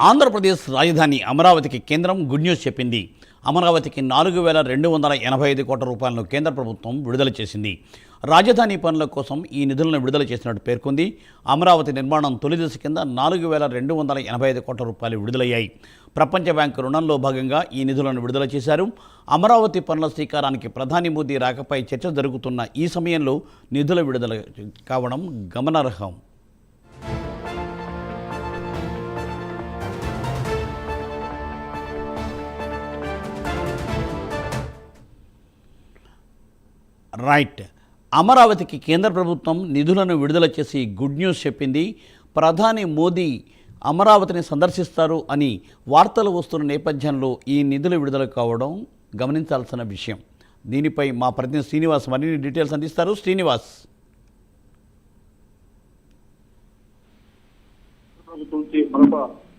ఆంధ్రప్రదేశ్ రాజధాని అమరావతికి కేంద్రం గుడ్ న్యూస్ చెప్పింది. అమరావతికి నాలుగు వేల రెండు వందల ఎనభై ఐదు కోట్ల రూపాయలను కేంద్ర ప్రభుత్వం విడుదల చేసింది. రాజధాని పనుల కోసం ఈ నిధులను విడుదల చేసినట్టు పేర్కొంది. అమరావతి నిర్మాణం తొలి దశ కింద నాలుగు వేల రెండు వందల ఎనభై ఐదు కోట్ల రూపాయలు విడుదలయ్యాయి. ప్రపంచ బ్యాంకు రుణంలో భాగంగా ఈ నిధులను విడుదల చేశారు. అమరావతి పనుల శ్రీకారానికి ప్రధాని మోదీ రాకపై చర్చ జరుగుతున్న ఈ సమయంలో నిధుల విడుదల కావడం గమనార్హం. రైట్. అమరావతికి కేంద్ర ప్రభుత్వం నిధులను విడుదల చేసి గుడ్ న్యూస్ చెప్పింది. ప్రధాని మోదీ అమరావతిని సందర్శిస్తారు అని వార్తలు వస్తున్న నేపథ్యంలో ఈ నిధులు విడుదల కావడం గమనించాల్సిన విషయం. దీనిపై మా ప్రతినిధి శ్రీనివాస్ మరిన్ని డీటెయిల్స్ అందిస్తారు. శ్రీనివాస్. ప్రభుత్వం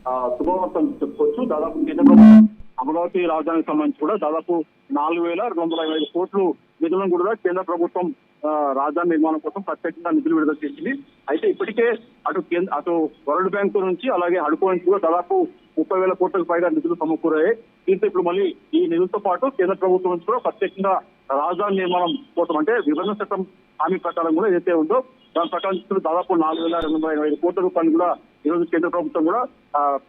మరొక చెప్పుకోవచ్చు. దాదాపు కేంద్ర ప్రభుత్వం అమరావతి రాజధానికి సంబంధించి కూడా దాదాపు నాలుగు వేల రెండు వందల ఐదు కోట్లు నిధులను కూడా కేంద్ర ప్రభుత్వం రాజధాని నిర్మాణం కోసం ప్రత్యేకంగా నిధులు విడుదల చేసింది. అయితే ఇప్పటికే అటు కేంద్ర అటు వరల్డ్ బ్యాంక్ నుంచి అలాగే హడుకో నుంచి కూడా దాదాపు ముప్పై వేల కోట్లకు పైగా నిధులు సమకూరాయి. దీంతో ఇప్పుడు మళ్ళీ ఈ నిధులతో పాటు కేంద్ర ప్రభుత్వం నుంచి కూడా ప్రత్యేకంగా రాజధాని నిర్మాణం కోసం అంటే విభజన చట్టం హామీ ప్రకారం కూడా ఏదైతే ఉందో దాని ప్రకారం దాదాపు నాలుగు వేల రెండు వందల ఇరవై ఐదు కోట్ల రూపాయలు కూడా ఈ రోజు కేంద్ర ప్రభుత్వం కూడా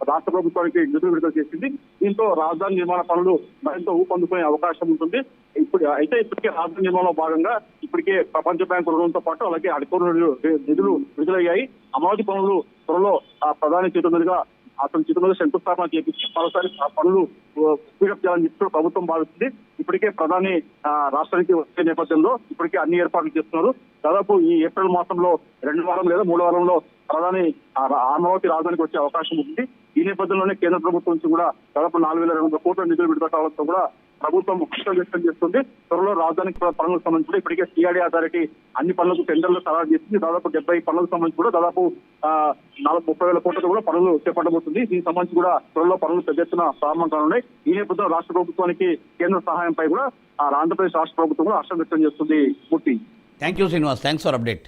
రాష్ట్ర ప్రభుత్వానికి నిధులు విడుదల చేసింది. దీంతో రాజధాని నిర్మాణ పనులు మరింత ఊపందుకునే అవకాశం ఉంటుంది. ఇప్పుడు అయితే ఇప్పటికే రాజధాని నిర్మాణంలో భాగంగా ఇప్పటికే ప్రపంచ బ్యాంకు రుణంతో పాటు అలాగే అడుకోరు నిధులు విడుదలయ్యాయి. అమరావతి పనులు త్వరలో ఆ, ప్రధాని చేతుల అతని చిత్రంలో శంకుస్థాపన చేపించి మరోసారి పనులు స్పీడప్ చేయాలని చెప్పి ప్రభుత్వం భావిస్తుంది. ఇప్పటికే ప్రధాని ఆ, రాష్ట్రానికి వచ్చే నేపథ్యంలో ఇప్పటికే అన్ని ఏర్పాట్లు చేస్తున్నారు. దాదాపు ఈ ఏప్రిల్ మాసంలో రెండు వారం లేదా మూడు వారంలో ప్రధాని అమరావతి రాజధానికి వచ్చే అవకాశం ఉంది. ఈ నేపథ్యంలోనే కేంద్ర ప్రభుత్వం నుంచి కూడా దాదాపు నాలుగు వేల రెండు వందల కోట్ల నిధులు విడుదల కావడంతో కూడా ప్రభుత్వం హర్షం వ్యక్తం చేస్తుంది. త్వరలో రాజధానికి పనులకు సంబంధించి ఇప్పటికే సిఆర్డీ అథారిటీ అన్ని పనులకు టెండర్లు ఖరారు చేసింది. దాదాపు డెబ్బై పనులకు సంబంధించి కూడా దాదాపు నలభై ముప్పై వేల కోట్లతో కూడా పనులు చేపట్టబోతుంది. దీనికి సంబంధించి కూడా త్వరలో పనులు పెద్ద ఎత్తున ప్రారంభం కానున్నాయి ఈ నేపథ్యంలో రాష్ట్ర ప్రభుత్వానికి కేంద్ర సహాయంపై కూడా ఆంధ్రప్రదేశ్ రాష్ట్ర ప్రభుత్వం కూడా హర్షం వ్యక్తం చేస్తుంది. పూర్తి thank you Srinivas thanks for update